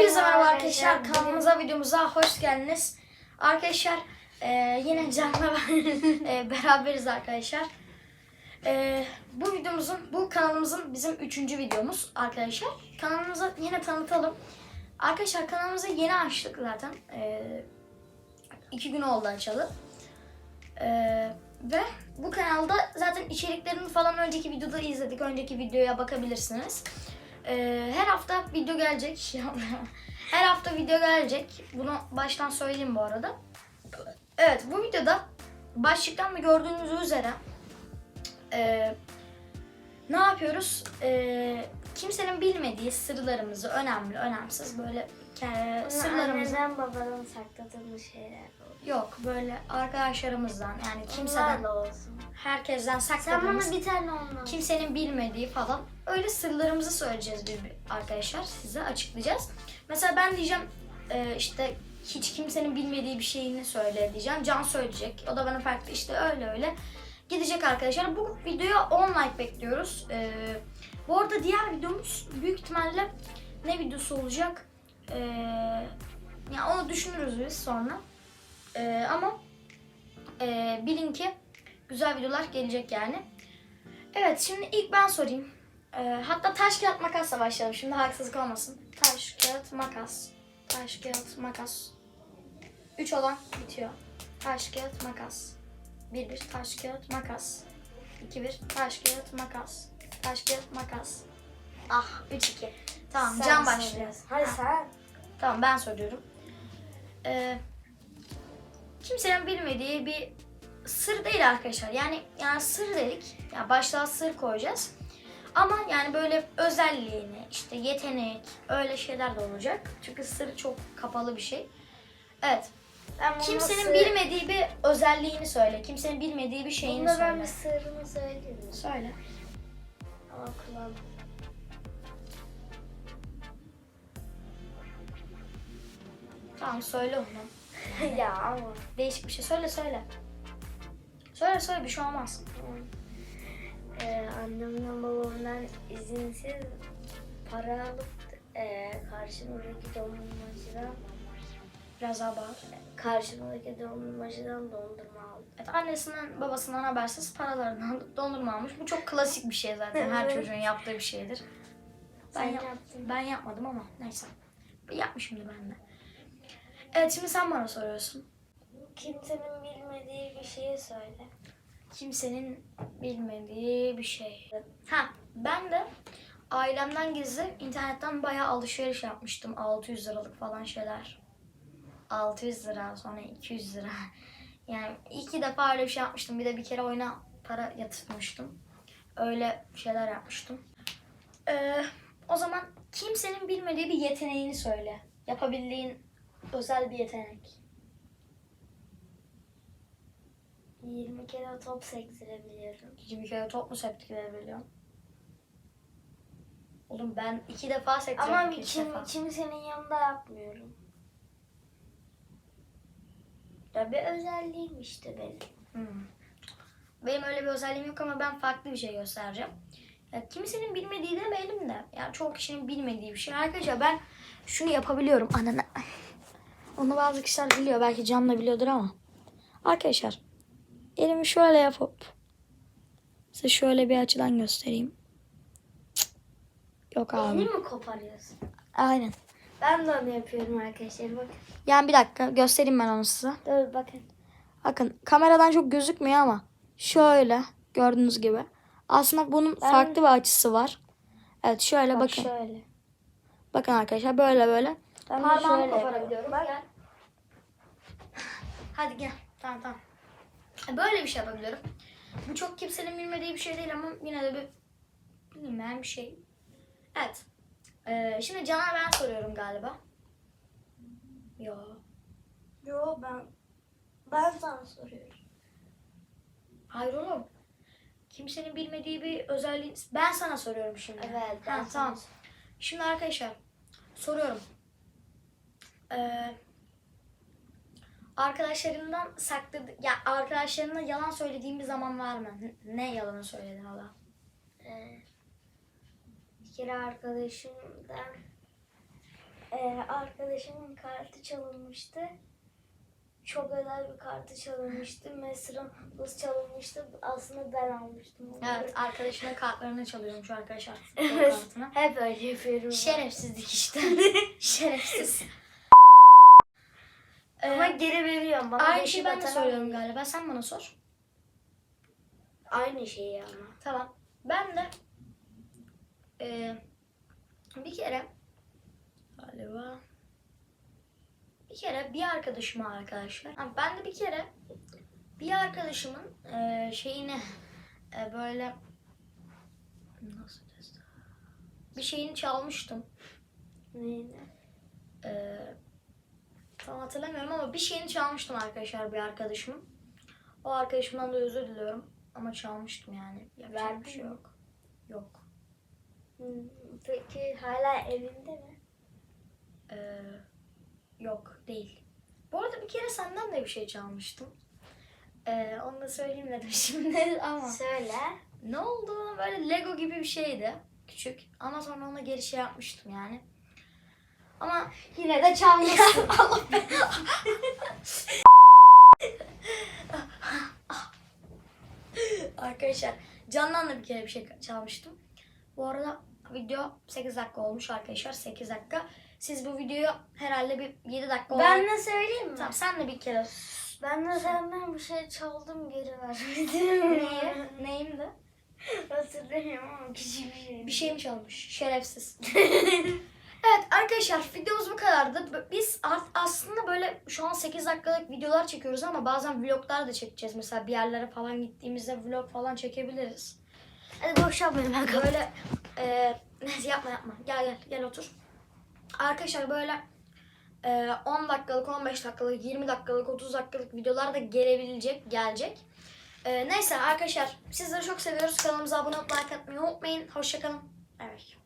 Hepinize merhaba arkadaşlar. Kanalımıza, videomuza hoş geldiniz. Arkadaşlar e, yine Can'la e, beraberiz arkadaşlar. E, bu videomuzun, bu kanalımızın bizim üçüncü videomuz arkadaşlar. Kanalımızı yine tanıtalım. Arkadaşlar kanalımızı yeni açtık zaten. E, iki gün oldu açalı. E, ve bu kanalda zaten içeriklerini falan önceki videoda izledik. Önceki videoya bakabilirsiniz. Ee, her hafta video gelecek. her hafta video gelecek. Bunu baştan söyleyeyim bu arada. Evet bu videoda başlıktan da gördüğünüz üzere e, ne yapıyoruz? E, kimsenin bilmediği sırlarımızı önemli, önemsiz böyle e, sırlarımızı Anneden babadan sakladığımız şeyler olur. yok böyle arkadaşlarımızdan yani kimseden olsun. herkesten Sen sakladığımız bana bir tane ondan. kimsenin bilmediği falan öyle sırlarımızı söyleyeceğiz biz arkadaşlar size açıklayacağız. Mesela ben diyeceğim e, işte hiç kimsenin bilmediği bir şeyini söyle diyeceğim. Can söyleyecek. O da bana farklı işte öyle öyle gidecek arkadaşlar. Bu videoya 10 like bekliyoruz. E, bu arada diğer videomuz büyük ihtimalle ne videosu olacak? E, ya onu düşünürüz biz sonra. E, ama e, bilin ki güzel videolar gelecek yani. Evet şimdi ilk ben sorayım. Ee, hatta taş kağıt makasla başlayalım. Şimdi haksızlık olmasın. Taş kağıt makas. Taş kağıt makas. 3 olan bitiyor. Taş kağıt makas. 1 1 taş kağıt makas. 2 1 taş kağıt makas. Taş kağıt makas. Ah 3 2. Tamam Sen can başlıyor. Hadi Ha, sen. Tamam ben soruyorum. Ee, kimsenin bilmediği bir sır değil arkadaşlar. Yani yani sır dedik. Yani başlığa sır koyacağız. Ama yani böyle özelliğini, işte yetenek, öyle şeyler de olacak. Çünkü sır çok kapalı bir şey. Evet. Ben Kimsenin sır- bilmediği bir özelliğini söyle. Kimsenin bilmediği bir şeyini Bunda ben söyle. bir sırrını söyleyeyim? Söyle. Ama kulağım. Tamam söyle onu. ya ama. Değişik bir şey. Söyle söyle. Söyle söyle bir şey olmaz. Ee, annemden babamdan izinsiz para alıp e, karşımdaki dondurmacıdan Biraz daha bağır. karşımdaki dondurmacıdan dondurma aldım. Evet, annesinden babasından habersiz paralarından dondurma almış. Bu çok klasik bir şey zaten. Her çocuğun yaptığı bir şeydir. Ben, Sen yap- yaptın. ben yapmadım ama neyse. Yapmışımdır ben de. Evet şimdi sen bana soruyorsun. Kimsenin bilmediği bir şeyi söyle. Kimsenin bilmediği bir şey. Ha ben de ailemden gizli internetten bayağı alışveriş yapmıştım. 600 liralık falan şeyler. 600 lira sonra 200 lira. Yani iki defa öyle bir şey yapmıştım. Bir de bir kere oyuna para yatırmıştım. Öyle şeyler yapmıştım. Ee, o zaman kimsenin bilmediği bir yeteneğini söyle. Yapabildiğin özel bir yetenek. 20 kere top sektirebiliyorum. 20 kere top mu sektirebiliyorsun? Oğlum ben iki defa sektiriyorum. Ama iki kim, defa. kimsenin yanında yapmıyorum. Ya bir özelliğim işte benim. Hmm. Benim öyle bir özelliğim yok ama ben farklı bir şey göstereceğim. Ya, kimisinin bilmediği de benim de. Yani çoğu kişinin bilmediği bir şey. Arkadaşlar ben şunu yapabiliyorum. Anana. Onu bazı kişiler biliyor. Belki Can da biliyordur ama. Arkadaşlar elimi şöyle yapıp size şöyle bir açıdan göstereyim. Yok abi. Elini mi koparıyorsun? Aynen. Ben de onu yapıyorum arkadaşlar bakın. Yani bir dakika göstereyim ben onu size. Dur bakın. Bakın kameradan çok gözükmüyor ama şöyle gördüğünüz gibi. Aslında bunun Ben- farklı bir açısı var. Evet şöyle Bak bakın. şöyle. Bakın arkadaşlar böyle böyle. Ben Parmağımı şöyle koparabiliyorum. Bak. Hadi gel. Tamam tamam. Böyle bir şey yapabiliyorum. Bu çok kimsenin bilmediği bir şey değil ama yine de bir bilinmeyen bir şey. Evet. Ee, şimdi Can'a ben soruyorum galiba. Yo. Yo ben ben sana soruyorum. Hayır oğlum. Kimsenin bilmediği bir özelliği. Ben sana soruyorum şimdi. Evet ben Ha, sana tamam. Şimdi arkadaşlar soruyorum. Ee, arkadaşlarından sakladı ya arkadaşlarına yalan söylediğin bir zaman var mı? Ne yalanı söyledin hala? Ee, bir kere arkadaşımdan Ee, arkadaşımın kartı çalınmıştı. Çok özel bir kartı çalınmıştı. Mesela nasıl çalınmıştı? Aslında ben almıştım. onu. Evet arkadaşının kartlarını çalıyormuş arkadaşlar. Evet. Hep öyle yapıyorum. Şerefsizlik işte. Şerefsiz. Ama Ee, geri veriyorum. Bana aynı şeyi ben de söylüyorum almıyor. galiba. Sen bana sor. Aynı şeyi ama. Tamam. Ben de e, bir kere galiba bir kere bir arkadaşıma arkadaşlar. Ben de bir kere bir arkadaşımın e, şeyini e, böyle nasıl desem bir şeyini çalmıştım. Neydi? E, tam hatırlamıyorum ama bir şeyini çalmıştım arkadaşlar bir arkadaşımın. O arkadaşımdan da özür diliyorum ama çalmıştım yani. Yapacak Verdin bir şey mi? yok. Yok. Hmm, Peki hala evinde mi? Ee, yok değil. Bu arada bir kere senden de bir şey çalmıştım. Ee, onu da söyleyeyim dedim şimdi ama. Söyle. Ne oldu? Böyle Lego gibi bir şeydi. Küçük. Ama sonra ona geri şey yapmıştım yani. Ama Yine de çalmışsın. arkadaşlar Can'dan da bir kere bir şey çalmıştım. Bu arada video 8 dakika olmuş arkadaşlar. 8 dakika. Siz bu videoyu herhalde bir 7 dakika olarak... ben de söyleyeyim mi? Tamam sen de bir kere Ben de senden bir şey çaldım geri vermedim. Niye? Neyimdi? Hatırlamıyorum ama küçük bir şey. Bir şey mi çalmış? Şerefsiz. evet arkadaşlar videomuz bu kadardı. Biz aslında böyle şu an 8 dakikalık videolar çekiyoruz ama bazen vloglar da çekeceğiz. Mesela bir yerlere falan gittiğimizde vlog falan çekebiliriz. Hadi boş yapmayın ben kapat. Böyle e, neyse yapma yapma. Gel gel gel otur. Arkadaşlar böyle e, 10 dakikalık, 15 dakikalık, 20 dakikalık, 30 dakikalık videolar da gelebilecek, gelecek. E, neyse arkadaşlar sizleri çok seviyoruz. Kanalımıza abone olup like atmayı unutmayın. Hoşçakalın. Evet.